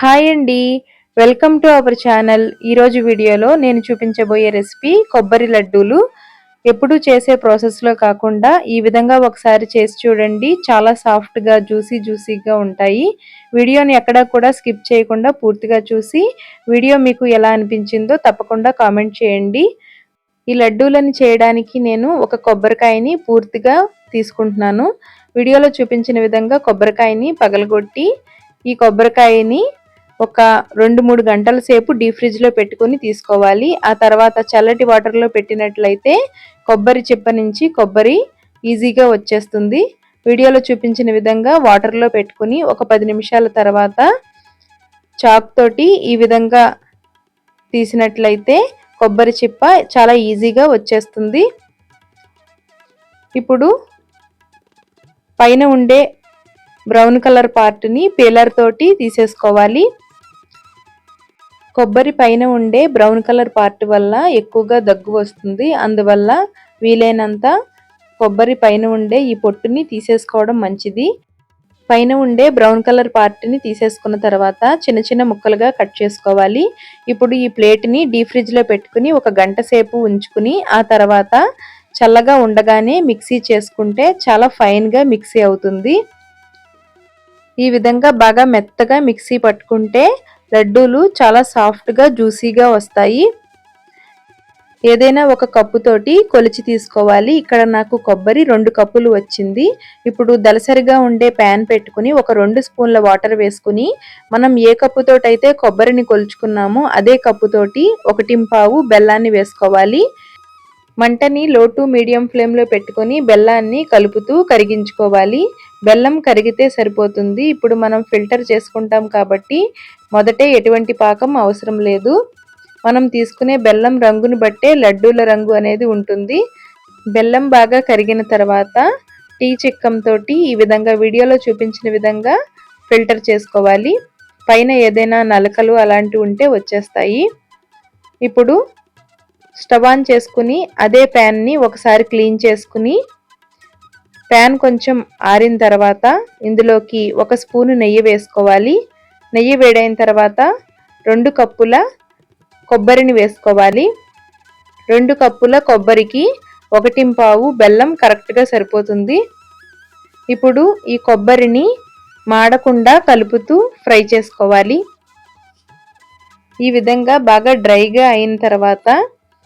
Hi అండి. Welcome to our channel. ఈరోజు వీడియోలో నేను చూపించబోయే రెసిపీ కొబ్బరి లడ్డూలు. ఎప్పుడు చేసే ప్రాసెస్లో కాకుండా ఈ విధంగా ఒకసారి చేసి చూడండి. చాలా సాఫ్ట్గా జ్యూసీ జ్యూసీగా ఉంటాయి. వీడియోని ఎక్కడా కూడా స్కిప్ చేయకుండా పూర్తిగా చూసి వీడియో మీకు ఎలా అనిపించిందో తప్పకుండా కామెంట్ చేయండి. ఈ లడ్డూలను చేయడానికి నేను ఒక కొబ్బరికాయని పూర్తిగా తీసుకుంటున్నాను. వీడియోలో చూపించిన విధంగా కొబ్బరికాయని పగలగొట్టి ఈ కొబ్బరికాయని ఒక రెండు మూడు గంటల సేపు డీప్ ఫ్రిడ్జ్లో పెట్టుకొని తీసుకోవాలి. ఆ తర్వాత చల్లటి వాటర్లో పెట్టినట్లయితే కొబ్బరి చిప్ప నుంచి కొబ్బరి ఈజీగా వచ్చేస్తుంది. వీడియోలో చూపించిన విధంగా వాటర్లో పెట్టుకుని ఒక పది నిమిషాల తర్వాత చాక్ తోటి ఈ విధంగా తీసినట్లయితే కొబ్బరి చిప్ప చాలా ఈజీగా వచ్చేస్తుంది. ఇప్పుడు పైన ఉండే బ్రౌన్ కలర్ పార్ట్ని పేలర్ తోటి తీసేసుకోవాలి. కొబ్బరి పైన ఉండే బ్రౌన్ కలర్ పార్ట్ వల్ల ఎక్కువగా దగ్గు వస్తుంది. అందువల్ల వీలైనంత కొబ్బరి పైన ఉండే ఈ పొట్టుని తీసేసుకోవడం మంచిది. పైన ఉండే బ్రౌన్ కలర్ పార్ట్ని తీసేసుకున్న తర్వాత చిన్న చిన్న ముక్కలుగా కట్ చేసుకోవాలి. ఇప్పుడు ఈ ప్లేట్ని డీ ఫ్రిడ్జ్లో పెట్టుకుని ఒక గంట సేపు ఉంచుకుని ఆ తర్వాత చల్లగా ఉండగానే మిక్సీ చేసుకుంటే చాలా ఫైన్గా మిక్సీ అవుతుంది. ఈ విధంగా బాగా మెత్తగా మిక్సీ పట్టుకుంటే లడ్డూలు చాలా సాఫ్ట్గా జ్యూసీగా వస్తాయి. ఏదైనా ఒక కప్పుతోటి కొలిచి తీసుకోవాలి. ఇక్కడ నాకు కొబ్బరి రెండు కప్పులు వచ్చింది. ఇప్పుడు దలసరిగా ఉండే ప్యాన్ పెట్టుకుని ఒక రెండు స్పూన్ల వాటర్ వేసుకుని మనం ఏ కప్పుతోటైతే కొబ్బరిని కొలుచుకున్నామో అదే కప్పుతోటి ఒకటింపావు బెల్లాన్ని వేసుకోవాలి. మంటని లో టు మీడియం ఫ్లేమ్లో పెట్టుకొని బెల్లాన్ని కలుపుతూ కరిగించుకోవాలి. బెల్లం కరిగితే సరిపోతుంది. ఇప్పుడు మనం ఫిల్టర్ చేసుకుంటాం కాబట్టి మొదటే ఎటువంటి పాకం అవసరం లేదు. మనం తీసుకునే బెల్లం రంగును బట్టే లడ్డూల రంగు అనేది ఉంటుంది. బెల్లం బాగా కరిగిన తర్వాత టీ చిక్కంతో ఈ విధంగా వీడియోలో చూపించిన విధంగా ఫిల్టర్ చేసుకోవాలి. పైన ఏదైనా నలకలు అలాంటివి ఉంటే వచ్చేస్తాయి. ఇప్పుడు స్టవ్ ఆన్ చేసుకుని అదే ప్యాన్ని ఒకసారి క్లీన్ చేసుకుని ప్యాన్ కొంచెం ఆరిన తర్వాత ఇందులోకి ఒక స్పూను నెయ్యి వేసుకోవాలి. నెయ్యి వేడైన తర్వాత రెండు కప్పుల కొబ్బరిని వేసుకోవాలి. రెండు కప్పుల కొబ్బరికి ఒకటి పావు బెల్లం కరెక్ట్గా సరిపోతుంది. ఇప్పుడు ఈ కొబ్బరిని మాడకుండా కలుపుతూ ఫ్రై చేసుకోవాలి. ఈ విధంగా బాగా డ్రైగా అయిన తర్వాత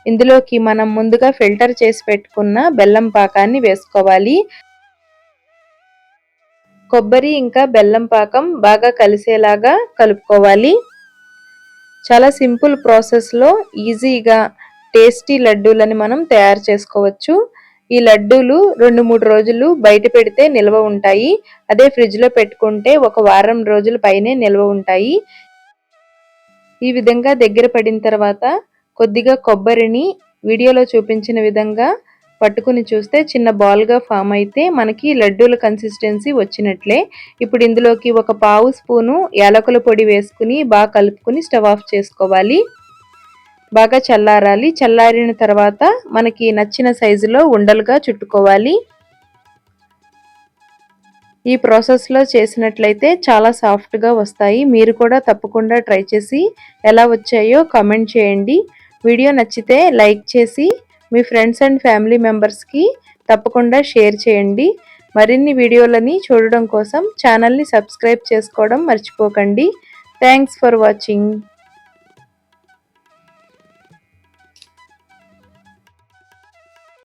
ఇందులోకి మనం ముందుగా ఫిల్టర్ చేసి పెట్టుకున్న బెల్లం పాకాన్ని వేసుకోవాలి. కొబ్బరి ఇంకా బెల్లం పాకం బాగా కలిసేలాగా కలుపుకోవాలి. చాలా సింపుల్ ప్రాసెస్లో ఈజీగా టేస్టీ లడ్డూలని మనం తయారు చేసుకోవచ్చు. ఈ లడ్డూలు రెండు మూడు రోజులు బయట పెడితే నిల్వ ఉంటాయి. అదే ఫ్రిడ్జ్లో పెట్టుకుంటే ఒక వారం రోజుల పైనే నిల్వ ఉంటాయి. ఈ విధంగా దగ్గర పడిన తర్వాత కొద్దిగా కొబ్బరిని వీడియోలో చూపించిన విధంగా పట్టుకుని చూస్తే చిన్న బాల్గా ఫామ్ అయితే మనకి లడ్డూల కన్సిస్టెన్సీ వచ్చినట్లే. ఇప్పుడు ఇందులోకి ఒక పావు స్పూను యాలకుల పొడి వేసుకుని బాగా కలుపుకుని స్టవ్ ఆఫ్ చేసుకోవాలి. బాగా చల్లారాలి. చల్లారిన తర్వాత మనకి నచ్చిన సైజులో ఉండలుగా చుట్టుకోవాలి. ఈ ప్రాసెస్లో చేసినట్లయితే చాలా సాఫ్ట్గా వస్తాయి. మీరు కూడా తప్పకుండా ట్రై చేసి ఎలా వచ్చాయో కామెంట్ చేయండి. వీడియో నచ్చితే లైక్ చేసి మీ ఫ్రెండ్స్ అండ్ ఫ్యామిలీ మెంబర్స్కి తప్పకుండా షేర్ చేయండి. మరిన్ని వీడియోలని చూడడం కోసం ఛానల్ని సబ్స్క్రైబ్ చేసుకోవడం మర్చిపోకండి. Thanks for watching.